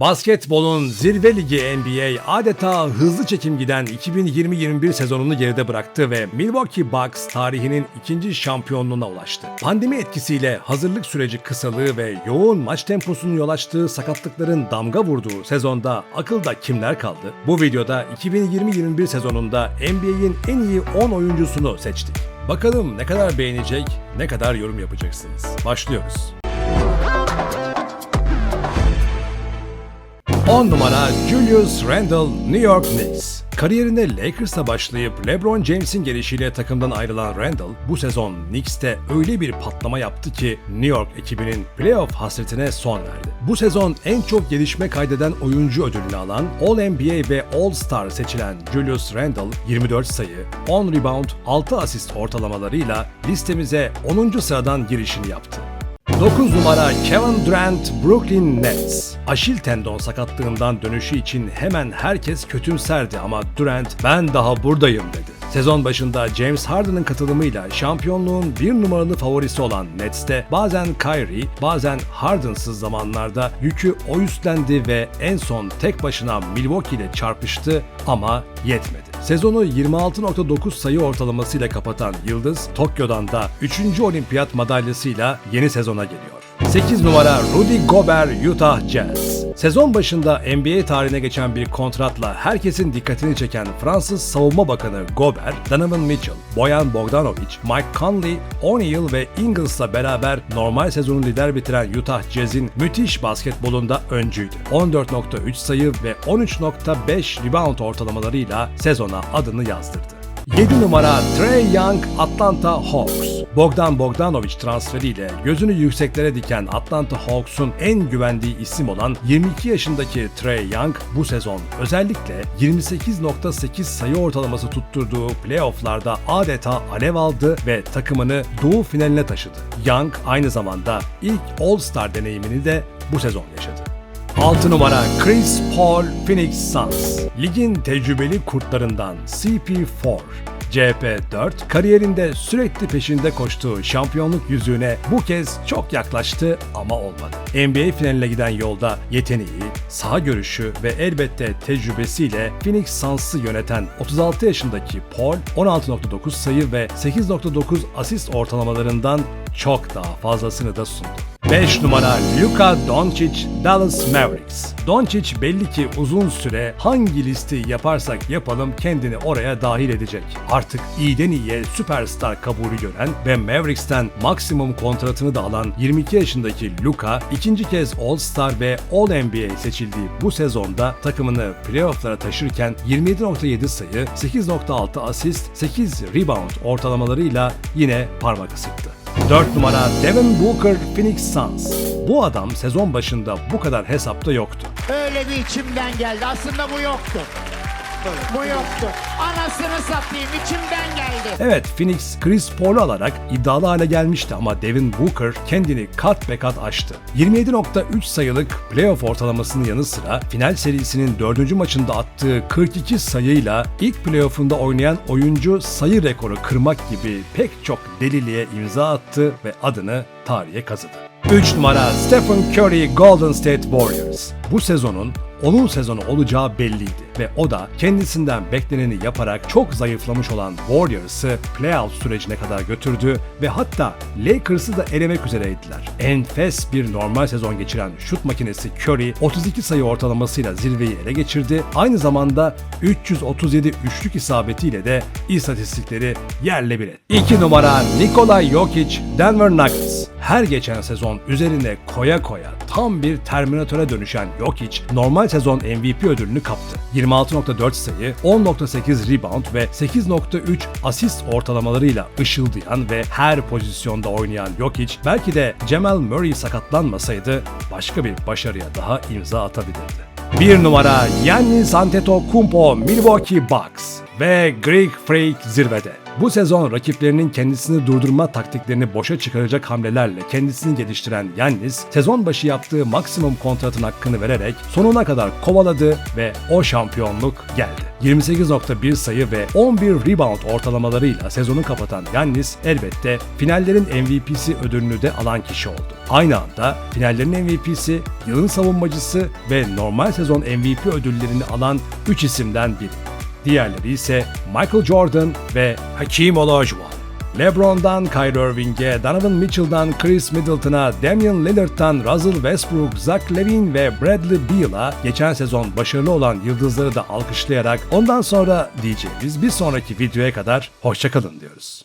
Basketbolun zirve ligi NBA adeta hızlı çekim giden 2020-21 sezonunu geride bıraktı ve Milwaukee Bucks tarihinin ikinci şampiyonluğuna ulaştı. Pandemi etkisiyle hazırlık süreci kısalığı ve yoğun maç temposunun yol açtığı sakatlıkların damga vurduğu sezonda akılda kimler kaldı? Bu videoda 2020-21 sezonunda NBA'in en iyi 10 oyuncusunu seçtik. Bakalım ne kadar beğenecek, ne kadar yorum yapacaksınız. Başlıyoruz. 10 numara Julius Randle New York Knicks. Kariyerine Lakers'ta başlayıp LeBron James'in gelişiyle takımdan ayrılan Randle bu sezon Knicks'te öyle bir patlama yaptı ki New York ekibinin playoff hasretine son verdi. Bu sezon en çok gelişme kaydeden oyuncu ödülünü alan All-NBA ve All-Star seçilen Julius Randle 24 sayı, 10 rebound, 6 asist ortalamalarıyla listemize 10. sıradan girişini yaptı. 9 numara Kevin Durant Brooklyn Nets. Aşil tendon sakatlığından dönüşü için hemen herkes kötümserdi ama Durant ben daha buradayım dedi. Sezon başında James Harden'ın katılımıyla şampiyonluğun bir numaralı favorisi olan Nets'te bazen Kyrie, bazen Harden'sız zamanlarda yükü o üstlendi ve en son tek başına Milwaukee ile çarpıştı ama yetmedi. Sezonu 26.9 sayı ortalamasıyla kapatan Yıldız, Tokyo'dan da 3. olimpiyat madalyasıyla yeni sezona geliyor. 8 numara Rudy Gobert Utah Jazz. Sezon başında NBA tarihine geçen bir kontratla herkesin dikkatini çeken Fransız Savunma Bakanı Gobert, Donovan Mitchell, Boyan Bogdanovic, Mike Conley, O'Neal ve Ingles'la beraber normal sezonu lider bitiren Utah Jazz'in müthiş basketbolunda öncüydü. 14.3 sayı ve 13.5 rebound ortalamalarıyla sezona adını yazdırdı. 7 numara Trey Young Atlanta Hawks. Bogdan Bogdanovic transferiyle gözünü yükseklere diken Atlanta Hawks'un en güvendiği isim olan 22 yaşındaki Trey Young bu sezon özellikle 28.8 sayı ortalaması tutturduğu playofflarda adeta alev aldı ve takımını doğu finaline taşıdı. Young aynı zamanda ilk All-Star deneyimini de bu sezon yaşadı. 6 numara Chris Paul Phoenix Suns. Ligin tecrübeli kurtlarından CP4. CP4 kariyerinde sürekli peşinde koştuğu şampiyonluk yüzüğüne bu kez çok yaklaştı ama olmadı. NBA finaline giden yolda yeteneği, saha görüşü ve elbette tecrübesiyle Phoenix Suns'ı yöneten 36 yaşındaki Paul 16.9 sayı ve 8.9 asist ortalamalarından çok daha fazlasını da sundu. 5 numara Luka Doncic Dallas Mavericks. Doncic belli ki uzun süre hangi listeyi yaparsak yapalım kendini oraya dahil edecek. Artık iyiden iyiye süperstar kabulü gören ve Mavericks'ten maksimum kontratını da alan 22 yaşındaki Luka ikinci kez All-Star ve All-NBA seçildiği bu sezonda takımını playofflara taşırken 27.7 sayı, 8.6 asist, 8 rebound ortalamalarıyla yine parmak ısıttı. 4 numara Devin Booker Phoenix Suns. Bu adam sezon başında bu kadar hesapta yoktu. Öyle bir içimden geldi. Aslında bu yoktu. Bu yoktu. Anasını satayım içimden geldi. Evet Phoenix Chris Paul'u alarak iddialı hale gelmişti ama Devin Booker kendini kat be kat aştı. 27.3 sayılık playoff ortalamasının yanı sıra final serisinin 4. maçında attığı 42 sayıyla ilk playoff'unda oynayan oyuncu sayı rekoru kırmak gibi pek çok deliliğe imza attı ve adını tarihe kazıdı. 3 numara Stephen Curry Golden State Warriors. Bu sezonun onun sezonu olacağı belliydi ve o da kendisinden bekleneni yaparak çok zayıflamış olan Warriors'ı playoff sürecine kadar götürdü ve hatta Lakers'ı da elemek üzereydiler. Enfes bir normal sezon geçiren şut makinesi Curry 32 sayı ortalamasıyla zirveyi ele geçirdi. Aynı zamanda 337 üçlük isabetiyle de istatistikleri yerle bir etti. 2 numara Nikola Jokic Denver Nuggets. Her geçen sezon üzerine koya koya tam bir Terminatöre dönüşen Jokic normal sezon MVP ödülünü kaptı. 26.4 sayı, 10.8 rebound ve 8.3 asist ortalamalarıyla ışıldayan ve her pozisyonda oynayan Jokic belki de Jamal Murray sakatlanmasaydı başka bir başarıya daha imza atabilirdi. Bir numara Giannis Antetokounmpo Milwaukee Bucks ve Greek Freak zirvede. Bu sezon rakiplerinin kendisini durdurma taktiklerini boşa çıkaracak hamlelerle kendisini geliştiren Yannis, sezon başı yaptığı maksimum kontratın hakkını vererek sonuna kadar kovaladı ve o şampiyonluk geldi. 28.1 sayı ve 11 rebound ortalamalarıyla sezonu kapatan Yannis elbette finallerin MVP'si ödülünü de alan kişi oldu. Aynı anda finallerin MVP'si, yılın savunmacısı ve normal sezon MVP ödüllerini alan 3 isimden biri. Diğerleri ise Michael Jordan ve Hakeem Olajuwon. LeBron'dan Kyrie Irving'e, Donovan Mitchell'dan Chris Middleton'a, Damian Lillard'dan Russell Westbrook, Zach Levine ve Bradley Beal'a geçen sezon başarılı olan yıldızları da alkışlayarak ondan sonra diyeceğimiz bir sonraki videoya kadar hoşçakalın diyoruz.